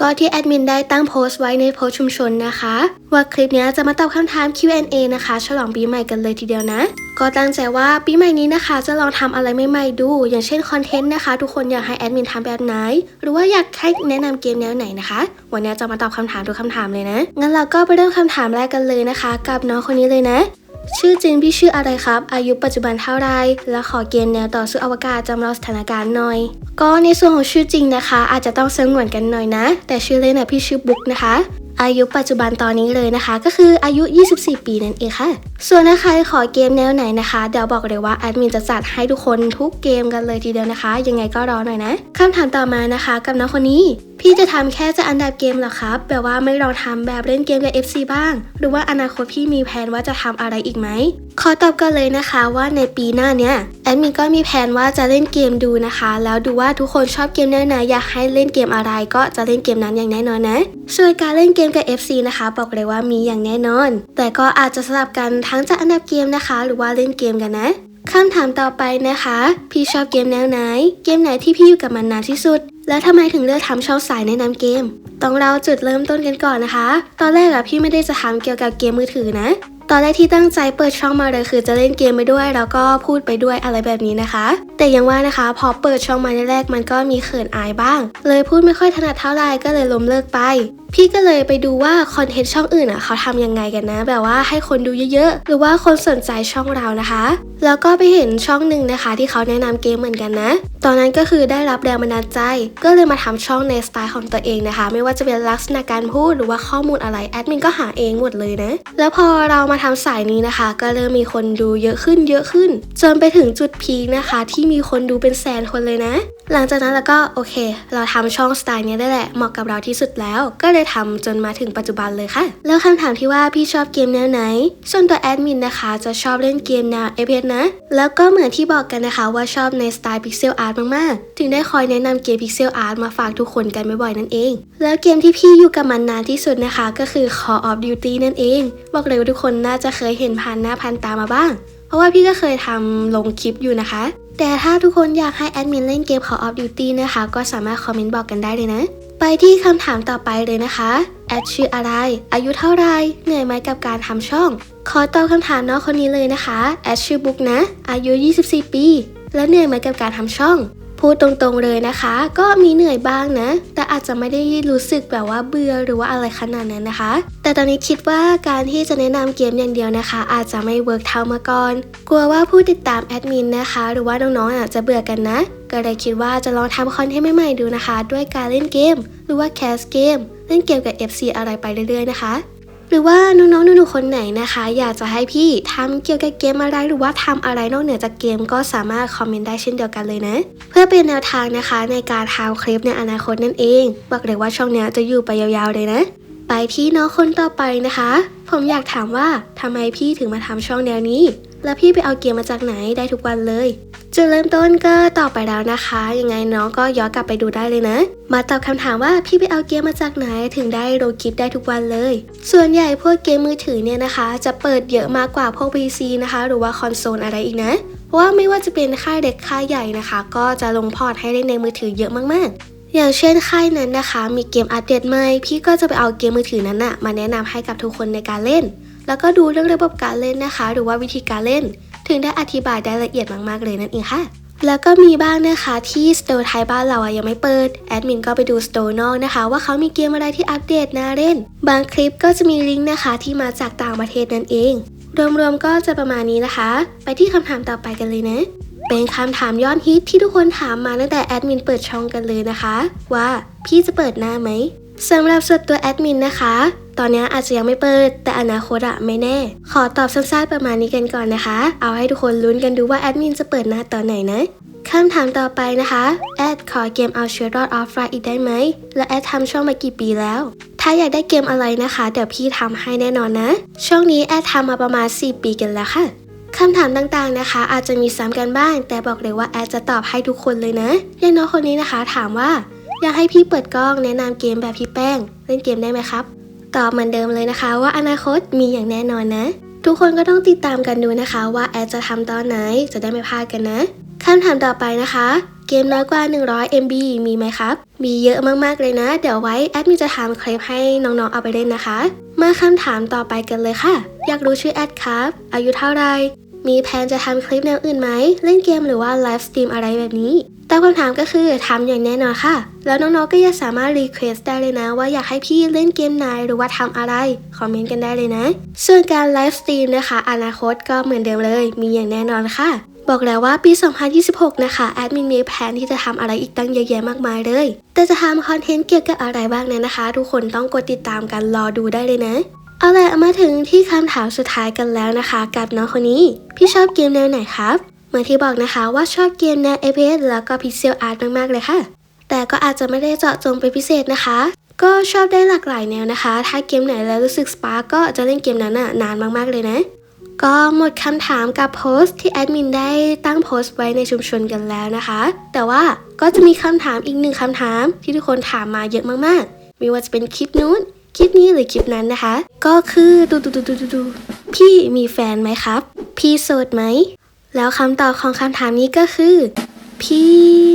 ก็ที่แอดมินได้ตั้งโพสต์ไว้ในโพสชุมชนนะคะ ว่าคลิปนี้จะมาตอบคำถาม Q&A นะคะ ฉลองปีใหม่กันเลยทีเดียวนะ ก็ตั้งใจว่าปีใหม่นี้นะคะ จะลองทำอะไรใหม่ๆดู อย่างเช่นคอนเทนต์นะคะ ทุกคนอยากให้แอดมินทำแบบไหน หรือว่าอยากให้แนะนำเกมแนวไหนนะคะ วันนี้จะมาตอบคำถามทุกคำถามเลยนะ งั้นเราก็ไปเริ่มคำถามแรกกันเลยนะคะ กับน้องคนนี้เลยนะ ชื่อจริงพี่ชื่ออะไรครับ อายุปัจจุบันเท่าไร และขอเกณฑ์แนวต่อสู้อวกาศจำลองสถานการณ์หน่อย ก็ในส่วนของชื่อจริงนะคะ อาจจะต้องสงวนกันหน่อยนะ แต่ชื่อเล่นนะพี่ชื่อบุ๊กนะคะอายุปัจจุบันตอนนี้เลยนะคะ ก็คืออายุ 24 ปีนั่นเองค่ะ ส่วนถ้าใครขอเกมแนวไหนนะคะ เดี๋ยวบอกเลยว่าแอดมินจะจัดให้ทุกคนทุกเกมกันเลยทีเดียวนะคะ ยังไงก็รอหน่อยนะคำถามต่อมานะคะ กับน้องคนนี้พี่จะทำแค่จะอันดับเกมเหรอครับแบบว่าไม่ลองทำแบบเล่นเกมกับ FC บ้าง หรือว่าอนาคตพี่มีแผนว่าจะทำอะไรอีกไหม ขอตอบกันเลยนะคะว่าในปีหน้าเนี้ยแอดมินก็มีแผนว่าจะเล่นเกมดูนะคะ แล้วดูว่าทุกคนชอบเกมแนวไหนอยากให้เล่นเกมอะไรก็จะเล่นเกมนั้นอย่างแน่นอนนะส่วนการเล่นเกมกับ FC นะคะ บอกเลยว่ามีอย่างแน่นอน แต่ก็อาจจะสลับกันทั้งจะอันดับเกมนะคะ หรือว่าเล่นเกมกันนะ คำถามต่อไปนะคะ พี่ชอบเกมแนวไหน เกมไหนที่พี่อยู่กับมันนานที่สุด แล้วทำไมถึงเลือกทำช่องสายแนะนำเกม ต้องเราจุดเริ่มต้นกันก่อนนะคะ ตอนแรกอะพี่ไม่ได้จะทำเกี่ยวกับเกมมือถือนะ ตอนแรกที่ตั้งใจเปิดช่องมาเลยคือจะเล่นเกมไปด้วย แล้วก็พูดไปด้วยอะไรแบบนี้นะคะแต่ยังว่านะคะ พอเปิดช่องมาแรกๆมันก็มีเขินอายบ้าง เลยพูดไม่ค่อยถนัดเท่าไรก็เลยล้มเลิกไป พี่ก็เลยไปดูว่าคอนเทนต์ช่องอื่นอะเขาทำยังไงกันนะ แบบว่าให้คนดูเยอะๆ หรือว่าคนสนใจช่องเรานะคะ แล้วก็ไปเห็นช่องหนึ่งนะคะ ที่เขาแนะนำเกมเหมือนกันนะ ตอนนั้นก็คือได้รับแรงบันดาลใจ ก็เลยมาทำช่องในสไตล์ของตัวเองนะคะ ไม่ว่าจะเป็นลักษณะการพูดหรือว่าข้อมูลอะไรแอดมินก็หาเองหมดเลยนะ แล้วพอเรามาทำสายนี้นะคะ ก็เริ่มมีคนดูเยอะขึ้นเยอะขึ้น จนไปถึงจุดพีคนะคะที่มีคนดูเป็นแสนคนเลยนะ หลังจากนั้นแล้วก็โอเค เราทำช่องสไตล์นี้ได้แหละเหมาะกับเราที่สุดแล้ว ก็เลยทำจนมาถึงปัจจุบันเลยค่ะ แล้วคำถามที่ว่าพี่ชอบเกมแนวไหน ส่วนตัวแอดมินนะคะจะชอบเล่นเกมแนว FPS นะ แล้วก็เหมือนที่บอกกันนะคะว่าชอบในสไตล์พิกเซลอาร์ตมากๆ ถึงได้คอยแนะนำเกมพิกเซลอาร์ตมาฝากทุกคนกันบ่อยๆนั่นเอง แล้วเกมที่พี่อยู่กับมันนานที่สุดนะคะ ก็คือ Call of Duty นั่นเอง บอกเลยว่าทุกคนน่าจะเคยเห็นผ่านหน้าผ่านตามาบ้าง เพราะว่าพี่ก็เคยทำลงคลิปอยู่นะคะ แต่ถ้าทุกคนอยากให้แอดมินเล่นเกม Call of Duty นะคะ ก็สามารถคอมเมนต์บอกกันได้เลยนะ ไปที่คำถามต่อไปเลยนะคะ แอดชื่ออะไร อายุเท่าไรเหนื่อยไหมกับการทำช่อง ขอตอบคำถามน้องคนนี้เลยนะคะ แอดชื่อบุ๊กนะ อายุ 24 ปี แล้วเหนื่อยไหมกับการทำช่อง พูดตรงๆเลยนะคะ ก็มีเหนื่อยบ้างนะ แต่อาจจะไม่ได้รู้สึกแบบว่าเบื่อหรือว่าอะไรขนาดนั้นนะคะ แต่ตอนนี้คิดว่าการที่จะแนะนำเกมอย่างเดียวนะคะ อาจจะไม่เวิร์กเท่าเมื่อก่อน กลัวว่าผู้ติดตามแอดมินนะคะ หรือว่าน้องๆอาจจะเบื่อกันนะ ก็เลยคิดว่าจะลองทำคอนเทนต์ใหม่ๆดูนะคะ ด้วยการเล่นเกม หรือว่าแคสเกม เล่นเกมกับ FC อะไรไปเรื่อยๆนะคะ หรือว่าน้องๆหนูๆคนไหนนะคะ อยากจะให้พี่ทำเกี่ยวกับเกมอะไรหรือว่าทำอะไรนอกเหนือจากเกมก็สามารถคอมเมนต์ได้เช่นเดียวกันเลยนะ เพื่อเป็นแนวทางนะคะในการทำคลิปในอนาคตนั่นเอง บอกเลยว่าช่องนี้จะอยู่ไปยาวๆเลยนะไปที่น้องคนต่อไปนะคะ ผมอยากถามว่าทำไมพี่ถึงมาทำช่องแนวนี้ แล้วพี่ไปเอาเกมมาจากไหนได้ทุกวันเลย จุดเริ่มต้นก็ตอบไปแล้วนะคะ ยังไงน้องก็ย้อนกลับไปดูได้เลยนะ มาตอบคำถามว่าพี่ไปเอาเกมมาจากไหนถึงได้โรคลิปได้ทุกวันเลย ส่วนใหญ่พวกเกมมือถือเนี่ยนะคะ จะเปิดเยอะมากกว่าพวก PC นะคะ หรือว่าคอนโซลอะไรอีกนะเพราะว่าไม่ว่าจะเป็นค่ายเด็กค่ายใหญ่นะคะ ก็จะลงพอร์ตให้เล่นในมือถือเยอะมากๆอย่างเช่นค่ายนั้นนะคะ มีเกมอัปเดตใหม่ พี่ก็จะไปเอาเกมมือถือนั้นนะมาแนะนำให้กับทุกคนในการเล่น แล้วก็ดูเรื่องระบบการเล่นนะคะ หรือว่าวิธีการเล่น ถึงได้อธิบายได้ละเอียดมากๆเลยนั่นเองค่ะแล้วก็มีบ้างนะคะที่สโตร์ไทยบ้านเราอะยังไม่เปิด แอดมินก็ไปดูสโตร์นอกนะคะ ว่าเขามีเกมอะไรที่อัปเดตน่าเล่น บางคลิปก็จะมีลิงก์นะคะที่มาจากต่างประเทศนั่นเอง รวมๆก็จะประมาณนี้นะคะ ไปที่คำถามต่อไปกันเลยนะ เป็นคำถามยอดฮิตที่ทุกคนถามมาตั้งแต่แอดมินเปิดช่องกันเลยนะคะ ว่าพี่จะเปิดหน้าไหมสำหรับส่วนตัวแอดมินนะคะ ตอนนี้อาจจะยังไม่เปิด แต่อนาคตอะไม่แน่ ขอตอบสั้นๆประมาณนี้กันก่อนนะคะ เอาให้ทุกคนลุ้นกันดูว่าแอดมินจะเปิดหน้าตอนไหนนะคำถามต่อไปนะคะแอดขอเกมเอาเชียร์รอดออฟไลน์อีกได้ไหม และแอดทำช่องมากี่ปีแล้ว ถ้าอยากได้เกมอะไรนะคะ เดี๋ยวพี่ทำให้แน่นอนนะ ช่วงนี้แอดทำมาประมาณ 4 ปีกันแล้วค่ะคำถามต่างๆนะคะ อาจจะมีซ้ำกันบ้าง แต่บอกเลยว่าแอดจะตอบให้ทุกคนเลยนะอย่างน้องคนนี้นะคะถามว่า อยากให้พี่เปิดกล้องแนะนำเกมแบบพี่แป้ง เล่นเกมได้ไหมครับ ตอบเหมือนเดิมเลยนะคะว่าอนาคตมีอย่างแน่นอนนะ ทุกคนก็ต้องติดตามกันดูนะคะว่าแอดจะทำตอนไหนจะได้ไม่พลาดกันนะคำถามต่อไปนะคะ เกมน้อยกว่า 100 MB มีไหมครับ มีเยอะมากๆเลยนะ เดี๋ยวไว้แอดมินจะทำคลิปให้น้องๆเอาไปเล่นนะคะ มาคำถามต่อไปกันเลยค่ะ อยากรู้ชื่อแอดครับ อายุเท่าไหรมีแผนจะทำคลิปแนวอื่นไหม เล่นเกมหรือว่าไลฟ์สตรีมอะไรแบบนี้ แต่คำถามก็คือทำอย่างแน่นอนค่ะ แล้วน้องๆก็ยังสามารถรีเควสได้เลยนะ ว่าอยากให้พี่เล่นเกมไหนหรือว่าทำอะไร คอมเมนต์กันได้เลยนะ ส่วนการไลฟ์สตรีมนะคะ อนาคตก็เหมือนเดิมเลย มีอย่างแน่นอนค่ะ บอกแล้วว่าปี 2026 นะคะแอดมินมีแผนที่จะทำอะไรอีกตั้งเยอะแยะมากมายเลย แต่จะทำคอนเทนต์เกี่ยวกับอะไรบ้างนั้นนะคะ ทุกคนต้องกดติดตามกันรอดูได้เลยนะเอาล่ะมาถึงที่คำถามสุดท้ายกันแล้วนะคะ กับน้องคนนี้ พี่ชอบเกมแนวไหนครับ เหมือนที่บอกนะคะว่าชอบเกมแนว FPS แล้วก็ Pixel Art มากๆเลยค่ะ แต่ก็อาจจะไม่ได้เจาะจงเป็นพิเศษนะคะ ก็ชอบได้หลากหลายแนวนะคะ ถ้าเกมไหนแล้วรู้สึกสปาร์กก็จะเล่นเกมนั้นน่ะนานมากๆเลยนะ ก็หมดคำถามกับโพสต์ที่แอดมินได้ตั้งโพสต์ไว้ในชุมชนกันแล้วนะคะ แต่ว่าก็จะมีคำถามอีกหนึ่งคำถามที่ทุกคนถามมาเยอะมากๆไม่ว่าจะเป็นคลิปนู้นคลิปนี้หรือคลิปนั้นนะคะ ก็คือดูดูดูดูดูดูพี่มีแฟนไหมครับ พี่โสดไหม แล้วคำตอบของคำถามนี้ก็คือพี่